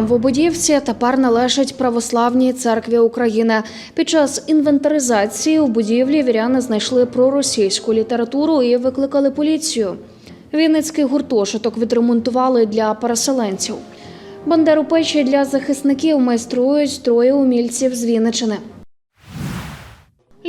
храм в Ободівці тепер належить православній церкві України. Під час інвентаризації у будівлі віряни знайшли проросійську літературу і викликали поліцію. Вінницький гуртошиток відремонтували для переселенців. Бандеру печі для захисників майструють троє умільців з Вінничини.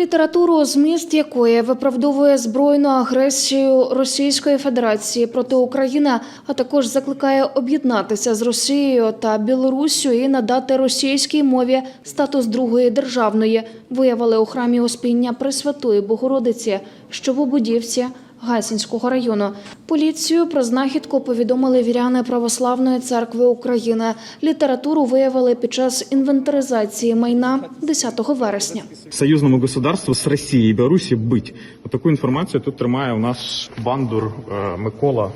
Літературу, зміст якої виправдовує збройну агресію Російської Федерації проти України, а також закликає об'єднатися з Росією та Білоруссю і надати російській мові статус другої державної, виявили у храмі Успіння Пресвятої Богородиці, що в Обудівці Гайсинського району. Поліцію про знахідку повідомили віряни Православної церкви України. Літературу виявили під час інвентаризації майна 10 вересня. союзному государству з Росії і Білорусі бить таку інформацію тут тримає у нас бандур е, Микола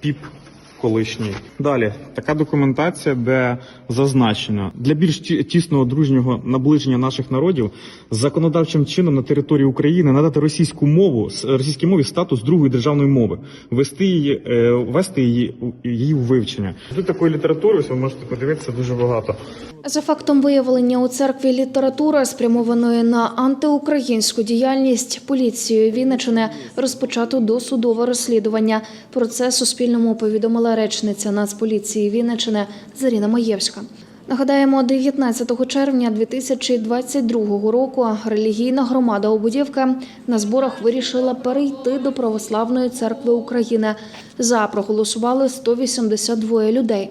Піп колишній. Далі така документація, де зазначено для більш ті- тісного дружнього наближення наших народів законодавчим чином на території України надати російську мову російській мові статус другої державної мови, вести її, е, вести її її у вивчення. Тут такої літератури ви можете подивитися дуже багато. За фактом виявлення у церкві літератури, спрямованої на антиукраїнську діяльність поліцією Вінничини, розпочато досудове розслідування. Про це Суспільному повідомила речниця Нацполіції Вінничини Заріна Маєвська. Нагадаємо, 19 червня 2022 року релігійна громада Обудівка на зборах вирішила перейти до Православної церкви України. За проголосували 182 людей.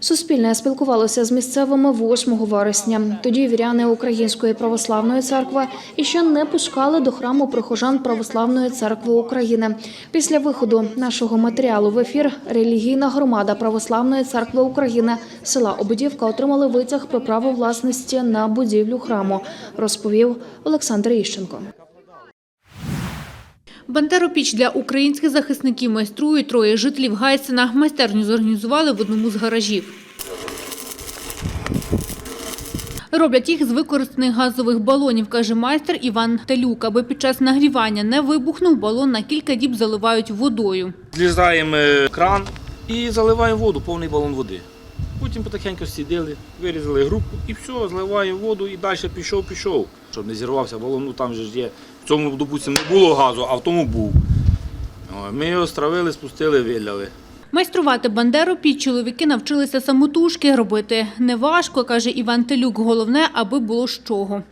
Суспільне спілкувалося з місцевими 8 вересня. Тоді віряни Української православної церкви іще не пускали до храму прихожан Православної церкви України. Після виходу нашого матеріалу в ефір релігійна громада Православної церкви України села Ободівка отримали витяг про право власності на будівлю храму, розповів Олександр Іщенко. Бандеропіч для українських захисників майструють троє жителів Гайсина. Майстерню зорганізували в одному з гаражів. Роблять їх з використаних газових балонів, каже майстер Іван Телюк. Аби під час нагрівання не вибухнув, балон на кілька діб заливають водою. Злізаємо кран і заливаємо воду, повний балон води. Потім потихеньку сідили, вирізали групу і все, зливаємо воду і далі пішов, пішов. Щоб не зірвався балон, ну там же ж є. В цьому, допустимо, не було газу, а в тому був. Ми його стравили, спустили, виляли. Майструвати бандеропіч чоловіки навчилися самотужки робити. Неважко, каже Іван Телюк. Головне, аби було з чого.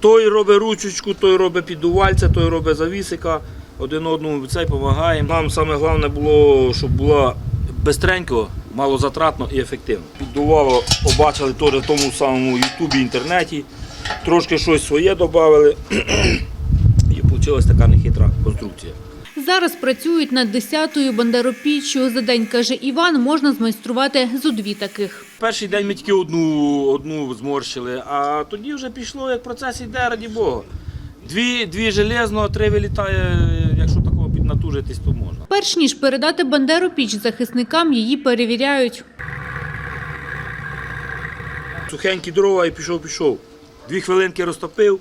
Той робить ручечку, той робить піддувальця, той робить завісика. Один одному цей допомагаємо. Нам саме головне було, щоб було бистренько, малозатратно і ефективно. Піддувало, побачили теж в тому самому Ютубі, інтернеті. Трошки щось своє додали. І вийшла така нехитра конструкція. Зараз працюють над 10-ю бандеропіччю. За день, каже Іван, можна змайструвати зо дві таких. Перший день ми тільки одну, одну зморщили, а тоді вже пішло, як процес йде, раді Бога. Дві, дві железно, три вилітає, якщо то можна. Перш ніж передати Бандеру піч захисникам, її перевіряють. Сухенькі дрова і пішов, пішов. Дві хвилинки розтопив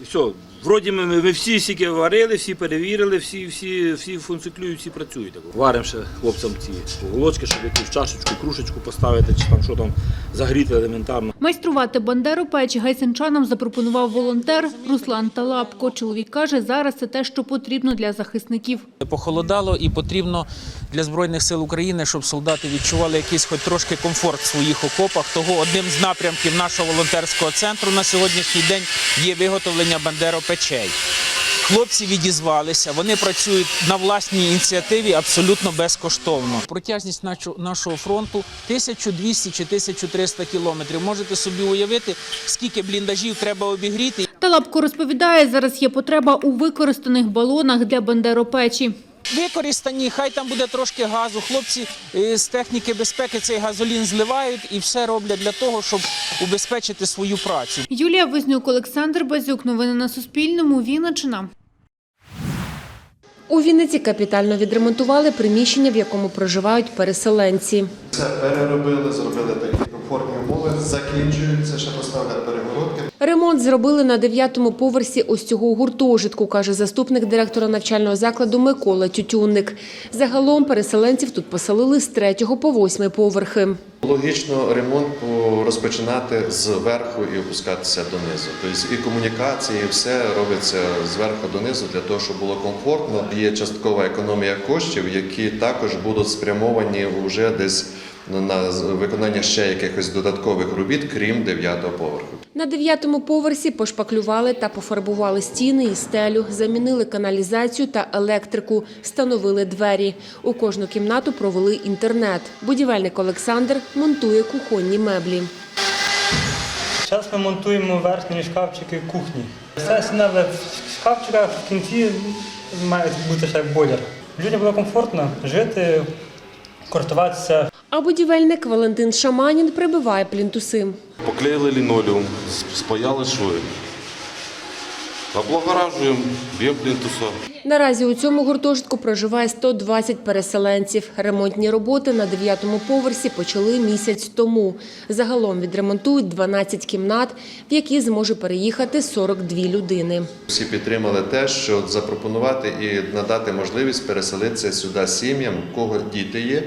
і все. Вроді ми, ми всі стільки варили, всі перевірили, всі, всі, всі функціонують, всі працюють. Варимо ще хлопцям ці голочки, щоб якусь чашечку, кружечку поставити, чи там що там загріти елементарно. Майструвати бандеропеч гайсенчанам запропонував волонтер Руслан Талапко. Чоловік каже, зараз це те, що потрібно для захисників. Похолодало і потрібно для Збройних сил України, щоб солдати відчували якийсь хоч трошки комфорт в своїх окопах. Того одним з напрямків нашого волонтерського центру на сьогоднішній день є виготовлення бандеропечей. Хлопці відізвалися, вони працюють на власній ініціативі абсолютно безкоштовно. Протяжність нашого фронту 1200 чи 1300 кілометрів. Можете собі уявити, скільки бліндажів треба обігріти. Талапко розповідає, зараз є потреба у використаних балонах для бандеропечі. Використані, хай там буде трошки газу. Хлопці е, з техніки безпеки цей газолін зливають і все роблять для того, щоб убезпечити свою працю. Юлія Вознюк, Олександр Базюк. Новини на Суспільному. Вінниччина. У Вінниці капітально відремонтували приміщення, в якому проживають переселенці. Все переробили, зробили такі комфортні умови, закінчуються, ще поставлять перегородки. Ремонт зробили на дев'ятому поверсі ось цього гуртожитку, каже заступник директора навчального закладу Микола Тютюнник. Загалом переселенців тут поселили з третього по восьмий поверхи. Логічно ремонт по- розпочинати зверху і опускатися донизу. Тобто і комунікації, і все робиться зверху донизу для того, щоб було комфортно. Є часткова економія коштів, які також будуть спрямовані вже десь на виконання ще якихось додаткових робіт, крім дев'ятого поверху. На дев'ятому поверсі пошпаклювали та пофарбували стіни і стелю, замінили каналізацію та електрику, встановили двері. У кожну кімнату провели інтернет. Будівельник Олександр монтує кухонні меблі. Зараз ми монтуємо верхні шкафчики кухні. Все стіна в шкафчиках в кінці має бути ще як бойлер. Людям було комфортно жити, користуватися А будівельник Валентин Шаманін прибиває плінтуси. Поклеїли лінолеум, спаяли шви. Облагоражуємо, б'ємо плінтуса. Наразі у цьому гуртожитку проживає 120 переселенців. Ремонтні роботи на дев'ятому поверсі почали місяць тому. Загалом відремонтують 12 кімнат, в які зможе переїхати 42 людини. Всі підтримали те, що запропонувати і надати можливість переселитися сюди сім'ям, у кого діти є.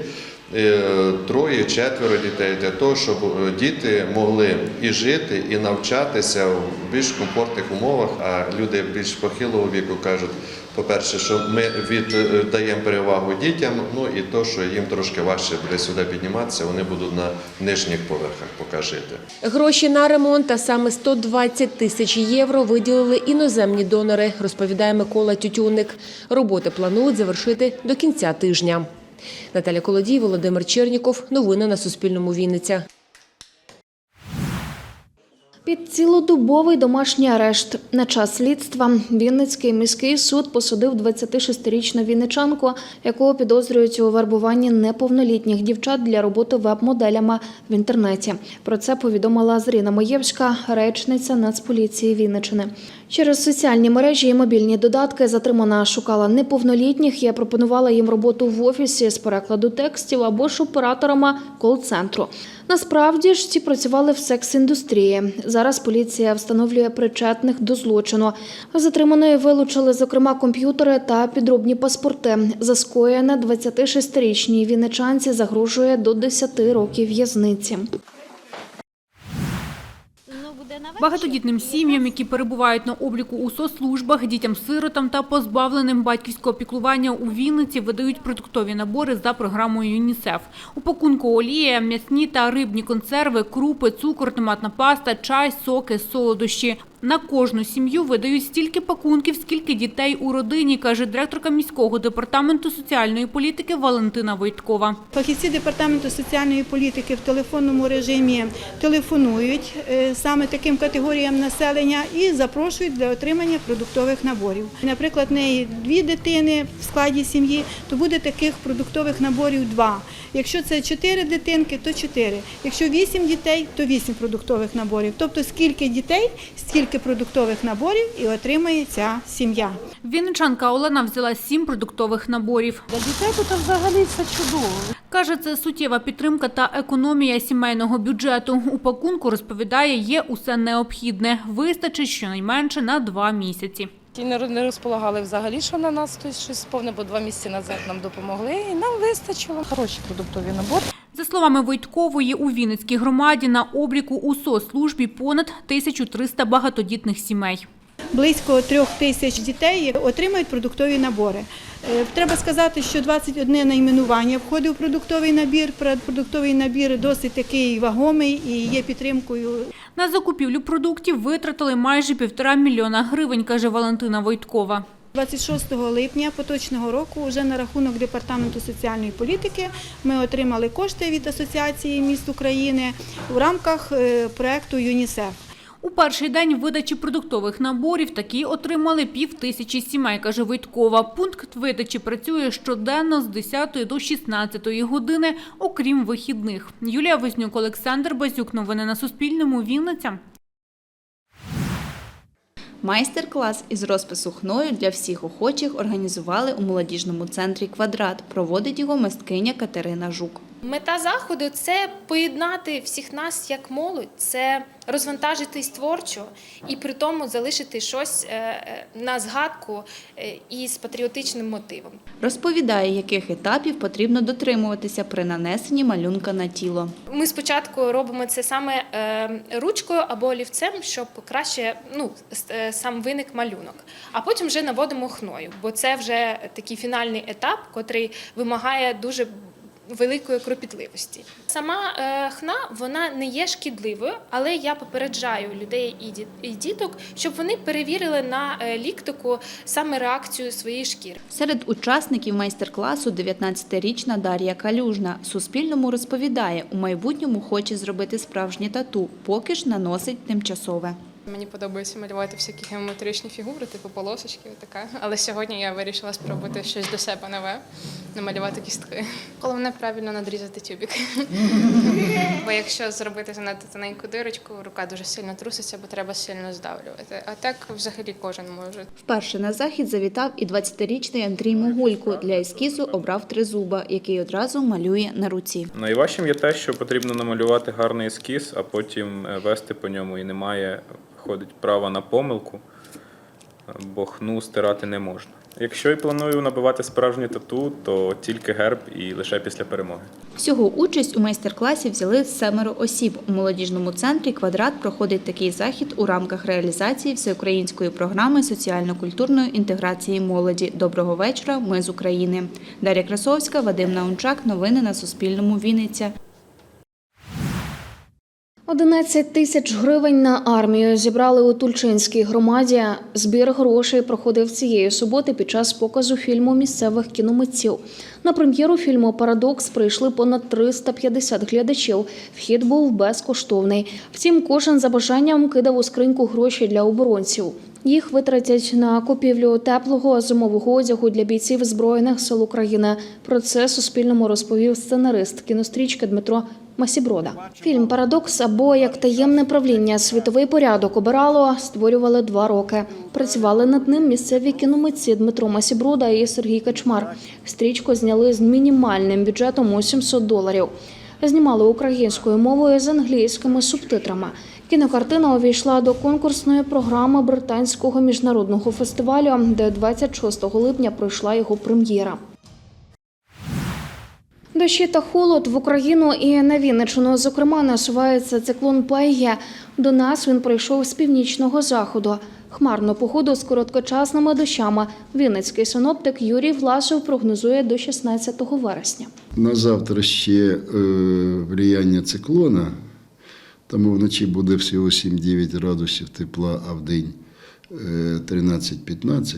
Е, Троє, четверо дітей для того, щоб е, діти могли і жити, і навчатися в більш комфортних умовах. А люди більш похилого віку кажуть, по-перше, що ми віддаємо перевагу дітям. Ну і то, що їм трошки важче буде сюди підніматися, вони будуть на нижніх поверхах поки жити. Гроші на ремонт, а саме 120 тисяч євро виділили іноземні донори, розповідає Микола Тютюник. Роботи планують завершити до кінця тижня. Наталя Колодій, Володимир Черніков. Новини на Суспільному. Вінниця. Під цілодобовий домашній арешт на час слідства Вінницький міський суд посадив 26-річну вінничанку, якого підозрюють у вербуванні неповнолітніх дівчат для роботи веб-моделями в інтернеті. Про це повідомила Зріна Моєвська, речниця Нацполіції Вінничини. Через соціальні мережі і мобільні додатки затримана шукала неповнолітніх і пропонувала їм роботу в офісі з перекладу текстів або ж операторами кол-центру. Насправді ж ці працювали в секс-індустрії. Зараз поліція встановлює причетних до злочину. Затриманої вилучили, зокрема, комп'ютери та підробні паспорти. За скоєне 26-річній вінничанці загрожує до 10 років в'язниці. Багатодітним сім'ям, які перебувають на обліку у соцслужбах, дітям-сиротам та позбавленим батьківського піклування у Вінниці видають продуктові набори за програмою ЮНІСЕФ. У пакунку олія, м'ясні та рибні консерви, крупи, цукор, томатна паста, чай, соки, солодощі. На кожну сім'ю видають стільки пакунків, скільки дітей у родині, каже директорка міського департаменту соціальної політики Валентина Войткова. Фахівці департаменту соціальної політики в телефонному режимі телефонують е, саме таким категоріям населення і запрошують для отримання продуктових наборів. Наприклад, неї дві дитини в складі сім'ї, то буде таких продуктових наборів два. Якщо це чотири дитинки, то чотири. Якщо вісім дітей, то вісім продуктових наборів. Тобто скільки дітей, стільки продуктових наборів і отримає ця сім'я. Вінничанка Олена взяла сім продуктових наборів. Для дітей тут взагалі все чудово. Каже, це суттєва підтримка та економія сімейного бюджету. У пакунку, розповідає, є усе необхідне. Вистачить щонайменше на два місяці. Ті не не розполагали взагалі, що на нас хтось щось повне, бо два місяці назад нам допомогли і нам вистачило. Хороші продуктові набори. За словами Войткової, у Вінницькій громаді на обліку у соцслужбі понад 1300 багатодітних сімей. Близько трьох тисяч дітей отримають продуктові набори. Е, Треба сказати, що 21 найменування входить у продуктовий набір. Продуктовий набір досить такий вагомий і є підтримкою На закупівлю продуктів витратили майже півтора мільйона гривень, каже Валентина Войткова. 26 липня поточного року вже на рахунок департаменту соціальної політики ми отримали кошти від Асоціації міст України в рамках проєкту проекту ЮНІСЕФ. У перший день видачі продуктових наборів такі отримали пів тисячі сімей, каже Войткова. Пункт видачі працює щоденно з 10 до 16 години, окрім вихідних. Юлія Вознюк, Олександр Базюк. Новини на Суспільному. Вінниця. Майстер-клас із розпису хною для всіх охочих організували у молодіжному центрі «Квадрат». Проводить його мисткиня Катерина Жук. Мета заходу це поєднати всіх нас як молодь, це розвантажитись творчо і при тому залишити щось е, е, на згадку е, із патріотичним мотивом. Розповідає, яких етапів потрібно дотримуватися при нанесенні малюнка на тіло. Ми спочатку робимо це саме ручкою або олівцем, щоб краще ну, сам виник малюнок. А потім вже наводимо хною, бо це вже такий фінальний етап, котрий вимагає дуже великої кропітливості. Сама е, хна вона не є шкідливою, але я попереджаю людей і, ді- і діток, щоб вони перевірили на е, ліктику саме реакцію своєї шкіри. Серед учасників майстер-класу 19-річна Дар'я Калюжна. Суспільному розповідає, у майбутньому хоче зробити справжнє тату, поки ж наносить тимчасове. Мені подобається малювати всякі геометричні фігури, типу полосочки, така. Але сьогодні я вирішила спробувати щось до себе нове, намалювати кістки. Головне правильно надрізати тюбик. Бо якщо зробити занадто тоненьку дирочку, рука дуже сильно труситься, бо треба сильно здавлювати. А так взагалі кожен може. Вперше на захід завітав і 20-річний Андрій Могулько. Для ескізу обрав тризуба, який одразу малює на руці. Найважчим є те, що потрібно намалювати гарний ескіз, а потім е, вести по ньому і немає, виходить, права на помилку, бо хну стирати не можна. Якщо і планую набивати справжнє тату, то тільки герб і лише після перемоги. Всього участь у майстер-класі взяли семеро осіб. У молодіжному центрі «Квадрат» проходить такий захід у рамках реалізації всеукраїнської програми соціально-культурної інтеграції молоді. Доброго вечора. Ми з України. Дар'я Красовська, Вадим Наунчак. Новини на Суспільному. Вінниця. 11 тисяч гривень на армію зібрали у Тульчинській громаді. Збір грошей проходив цієї суботи під час показу фільму місцевих кіномитців. На прем'єру фільму Парадокс прийшли понад 350 глядачів. Вхід був безкоштовний. Втім, кожен за бажанням кидав у скриньку гроші для оборонців. Їх витратять на купівлю теплого зимового одягу для бійців збройних сил України. Про це Суспільному розповів сценарист кінострічки Дмитро Масіброда. Фільм Парадокс або як таємне правління світовий порядок обирало створювали два роки. Працювали над ним місцеві кіномитці Дмитро Масіброда і Сергій Качмар. Стрічку зняли з мінімальним бюджетом у 700 доларів. Знімали українською мовою з англійськими субтитрами. Кінокартина увійшла до конкурсної програми британського міжнародного фестивалю, де 26 липня пройшла його прем'єра. Дощі та холод в Україну і на Вінниччину, зокрема, насувається циклон Пегія. До нас він прийшов з північного заходу. Хмарну погоду з короткочасними дощами. Вінницький синоптик Юрій Власов прогнозує до 16 вересня. На завтра ще е, влияння циклона, тому вночі буде всього 7-9 градусів тепла, а в день е, 13-15.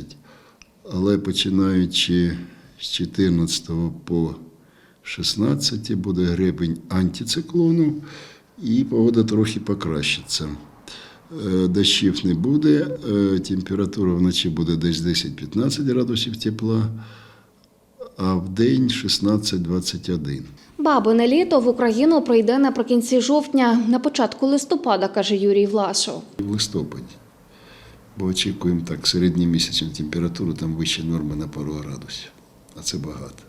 Але починаючи з 14 по 16 буде гребень антициклону і погода трохи покращиться. Е, Дощів не буде, е, температура вночі буде десь 10-15 градусів тепла, а в день 16-21. Бабине літо в Україну прийде наприкінці жовтня, на початку листопада, каже Юрій Власов. в листопаді. Бо очікуємо так середньомісячну температуру, там вище норми на пару градусів. А це багато.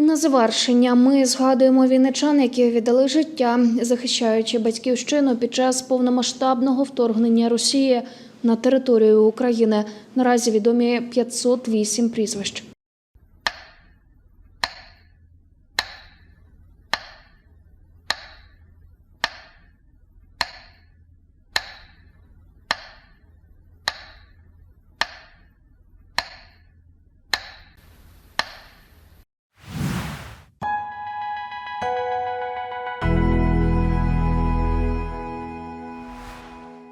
І на завершення ми згадуємо вінничан, які віддали життя, захищаючи батьківщину під час повномасштабного вторгнення Росії на територію України. Наразі відомі 508 прізвищ.